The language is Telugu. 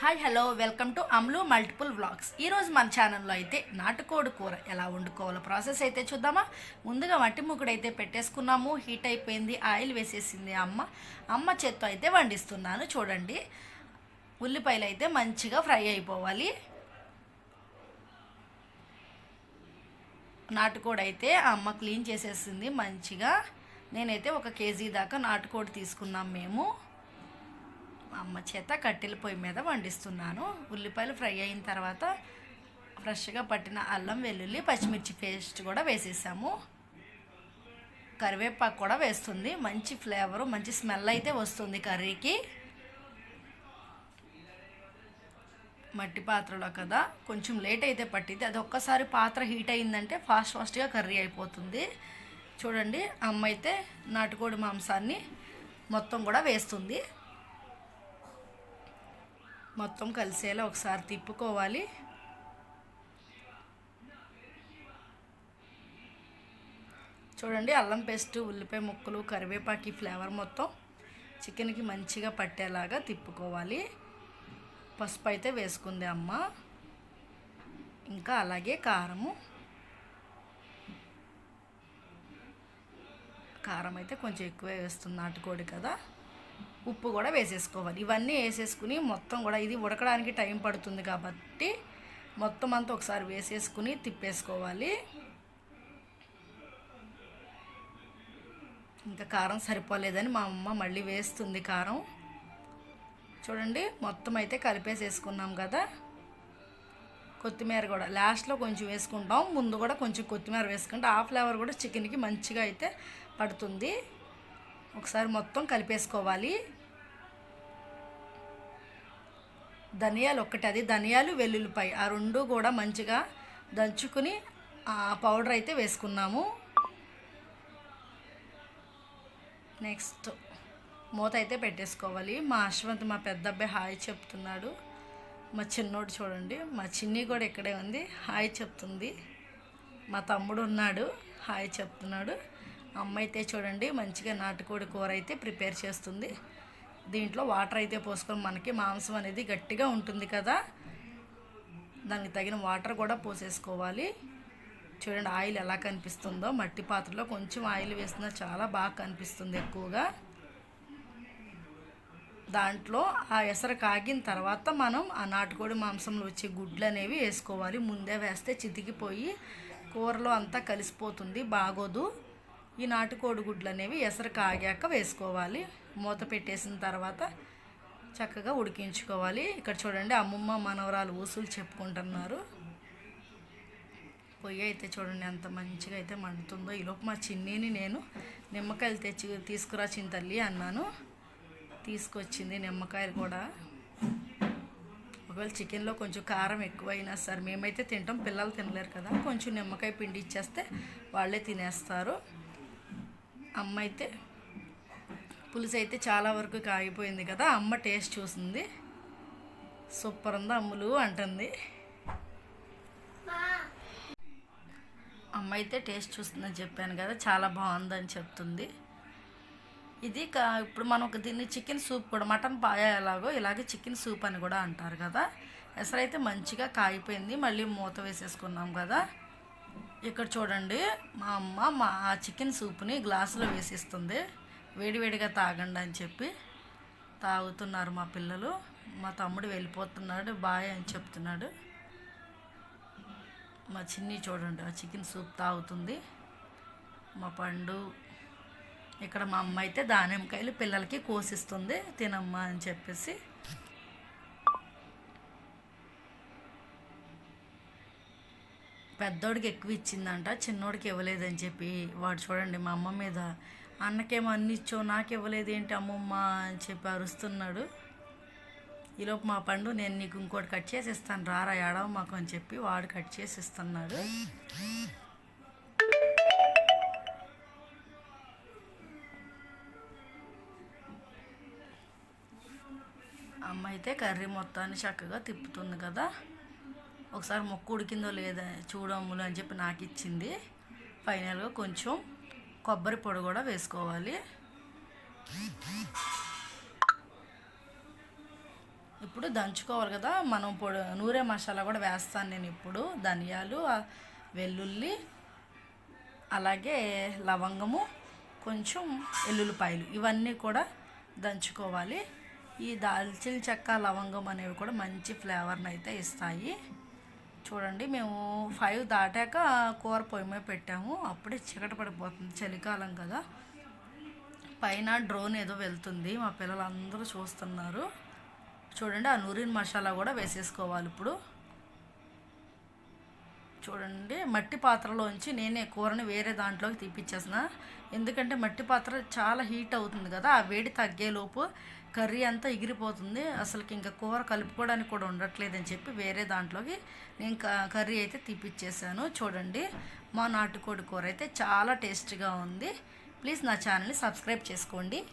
Hi hello welcome to Amlu multiple vlogs ఈరోజు మన ఛానల్లో అయితే నాటుకోడి కూర ఎలా వండుకోవాలో ప్రాసెస్ అయితే చూద్దామా? ముందుగా మట్టి ముగ్గుడు అయితే పెట్టేసుకున్నాము. హీట్ అయిపోయింది ఆయిల్ వేసేసింది అమ్మ. అమ్మ చేత్తో అయితే వండిస్తున్నాను చూడండి. ఉల్లిపాయలు అయితే మంచిగా ఫ్రై అయిపోవాలి. నాటుకోడి అయితే ఆ అమ్మ క్లీన్ చేసేసింది మంచిగా. నేనైతే ఒక కేజీ దాకా నాటుకోడి తీసుకున్నాం మేము. మా అమ్మ చేత కట్టెల పొయ్యి మీద వండిస్తున్నాను. ఉల్లిపాయలు ఫ్రై అయిన తర్వాత ఫ్రెష్గా పట్టిన అల్లం వెల్లుల్లి పచ్చిమిర్చి పేస్ట్ కూడా వేసేసాము. కరివేపాకు కూడా వేస్తుంది. మంచి ఫ్లేవరు మంచి స్మెల్ అయితే వస్తుంది కర్రీకి. మట్టి పాత్రలో కదా. కొంచెం లేట్ అయితే పట్టింది అది ఒక్కసారి పాత్ర హీట్ అయిందంటే ఫాస్ట్ ఫాస్ట్గా కర్రీ అయిపోతుంది. చూడండి అమ్మ అయితే నాటుకోడి మాంసాన్ని మొత్తం కూడా వేస్తుంది. మొత్తం కలిసేలా ఒకసారి తిప్పుకోవాలి. చూడండి అల్లం పేస్ట్ ఉల్లిపాయ ముక్కలు కరివేపాకి ఫ్లేవర్ మొత్తం చికెన్కి మంచిగా పట్టేలాగా తిప్పుకోవాలి. పసుపు అయితే వేసుకుంది అమ్మ. ఇంకా అలాగే కారము. కారం అయితే కొంచెం ఎక్కువే వేస్తుంది నాటుకోడి కదా. ఉప్పు కూడా వేసేసుకోవాలి. ఇవన్నీ వేసేసుకుని మొత్తం కూడా ఇది ఉడకడానికి టైం పడుతుంది కాబట్టి మొత్తం అంతా ఒకసారి వేసేసుకుని తిప్పేసుకోవాలి. ఇంకా కారం సరిపోలేదని మా అమ్మ మళ్ళీ వేస్తుంది కారం. చూడండి మొత్తం అయితే కలిపేసేసుకున్నాం కదా. కొత్తిమీర కూడా లాస్ట్లో కొంచెం వేసుకుంటాం. ముందు కూడా కొంచెం కొత్తిమీర వేసుకుంటే ఆ ఫ్లేవర్ కూడా చికెన్కి మంచిగా అయితే పడుతుంది. ఒకసారి మొత్తం కలిపేసుకోవాలి. ధనియాలు ఒక్కటి అది ధనియాలు వెల్లుల్లిపాయ. ఆ రెండు కూడా మంచిగా దంచుకుని ఆ పౌడర్ అయితే వేసుకున్నాము. నెక్స్ట్ మూత అయితే పెట్టేసుకోవాలి. మా అశ్వంత్ మా పెద్ద అబ్బాయి హాయ్ చెప్తున్నాడు. మా చిన్నోడు చూడండి. మా చిన్ని కూడా ఇక్కడే ఉంది. హాయ్ చెప్తుంది. మా తమ్ముడు ఉన్నాడు. హాయ్ చెప్తున్నాడు. అమ్మ అయితే చూడండి మంచిగా నాటుకోడి కూర అయితే ప్రిపేర్ చేస్తుంది. దీంట్లో వాటర్ అయితే పోసుకొని మనకి మాంసం అనేది గట్టిగా ఉంటుంది కదా. దానికి తగిన వాటర్ కూడా పోసేసుకోవాలి. చూడండి ఆయిల్ ఎలా కనిపిస్తుందో. మట్టి పాత్రలో కొంచెం ఆయిల్ వేసినా చాలా బాగా కనిపిస్తుంది ఎక్కువగా. దాంట్లో ఆ ఎసరు కాగిన తర్వాత మనం ఆ నాటుకోడి మాంసంలో వచ్చే గుడ్లు అనేవి వేసుకోవాలి. ముందే వేస్తే చితికిపోయి కూరలో అంతా కలిసిపోతుంది బాగోదు. ఈ నాటుకోడి గుడ్లు అనేవి ఎసరు కాగాక వేసుకోవాలి. మూత పెట్టేసిన తర్వాత చక్కగా ఉడికించుకోవాలి. ఇక్కడ చూడండి అమ్మమ్మ మనవరాలు ఊసులు చెప్పుకుంటున్నారు. పొయ్యి అయితే చూడండి ఎంత మంచిగా అయితే మండుతుందో. ఈలోపు మా చిన్నీని నేను నిమ్మకాయలు తెచ్చి తీసుకురా తల్లి అన్నాను. తీసుకొచ్చింది నిమ్మకాయలు కూడా. ఒకవేళ చికెన్లో కొంచెం కారం ఎక్కువైనా సరే మేమైతే తింటాం పిల్లలు తినలేరు కదా. కొంచెం నిమ్మకాయ పిండి ఇచ్చేస్తే వాళ్ళే తినేస్తారు. అమ్మ అయితే పులుసు అయితే చాలా వరకు కాగిపోయింది కదా అమ్మ టేస్ట్ చూసింది. సూపర్ ఉంది అమ్ములు అంటుంది. అమ్మ అయితే టేస్ట్ చూస్తుందని చెప్పాను కదా చాలా బాగుందని చెప్తుంది. ఇది కా ఇప్పుడు మనం ఒక దీన్ని చికెన్ సూప్ కూడా మటన్ పాయ ఎలాగో ఇలాగే చికెన్ సూప్ అని కూడా అంటారు కదా. ఎసరైతే మంచిగా కాగిపోయింది మళ్ళీ మూత వేసేసుకున్నాం కదా. ఇక్కడ చూడండి మా అమ్మ మా ఆ చికెన్ సూప్ని గ్లాసులో వేసిస్తుంది. వేడివేడిగా తాగండి అని చెప్పి తాగుతున్నారు మా పిల్లలు. మా తమ్ముడు వెళ్ళిపోతున్నాడు బాయ్ అని చెప్తున్నాడు. మా చిన్ని చూడండి ఆ చికెన్ సూప్ తాగుతుంది. మా పండు ఇక్కడ మా అమ్మ అయితే దానిమ్మకాయలు పిల్లలకి కోసిస్తుంది తినమ్మా అని చెప్పేసి పెద్దోడికి ఎక్కువ ఇచ్చిందంట చిన్నోడికి ఇవ్వలేదని చెప్పి వాడు చూడండి మా అమ్మ మీద. అన్నకేమో అన్ని ఇచ్చావు నాకు ఇవ్వలేదు ఏంటి అమ్మమ్మ అని చెప్పి అరుస్తున్నాడు. ఈలోపు మా పండు నేను నీకు ఇంకోటి కట్ చేసి ఇస్తాను రారా ఏడవ మాకు అని చెప్పి వాడు కట్ చేసి ఇస్తున్నాడు అమ్మ అయితే కర్రీ మొత్తాన్ని చక్కగా తిప్పుతుంది కదా. ఒకసారి మొక్కు ఉడికిందో లేదా చూడమ్ములు అని చెప్పి నాకు ఇచ్చింది. ఫైనల్గా కొంచెం కొబ్బరి పొడి కూడా వేసుకోవాలి. ఇప్పుడు దంచుకోవాలి కదా మనం పొడి నూరే మసాలా కూడా వేస్తాను నేను ఇప్పుడు. ధనియాలు వెల్లుల్లి అలాగే లవంగము కొంచెం ఎల్లుల్లిపాయలు ఇవన్నీ కూడా దంచుకోవాలి. ఈ దాల్చిన చెక్క లవంగం అనేవి కూడా మంచి ఫ్లేవర్ని అయితే ఇస్తాయి. చూడండి మేము ఫైవ్ దాటాక కూర పొయ్యి మీద పెట్టాము. అప్పుడే చీకట పడిపోతుంది చలికాలం కదా. పైన డ్రోన్ ఏదో వెళ్తుంది మా పిల్లలందరూ చూస్తున్నారు. చూడండి ఆ నూరిన్ మసాలా కూడా వేసేసుకోవాలి ఇప్పుడు. చూడండి. మట్టి పాత్రలోంచి నేనే కూరని వేరే దాంట్లోకి తీపిచ్చేసిన ఎందుకంటే మట్టి పాత్ర చాలా హీట్ అవుతుంది కదా ఆ వేడి తగ్గేలోపు కర్రీ అంతా ఎగిరిపోతుంది. అసలుకి ఇంకా కూర కలుపుకోవడానికి కూడా ఉండట్లేదని చెప్పి వేరే దాంట్లోకి నేను క- కర్రీ అయితే తీపిచ్చేసాను చూడండి మా నాటుకోడి కూర అయితే చాలా టేస్ట్గా ఉంది. ప్లీజ్ నా ఛానల్ని సబ్స్క్రైబ్ చేసుకోండి.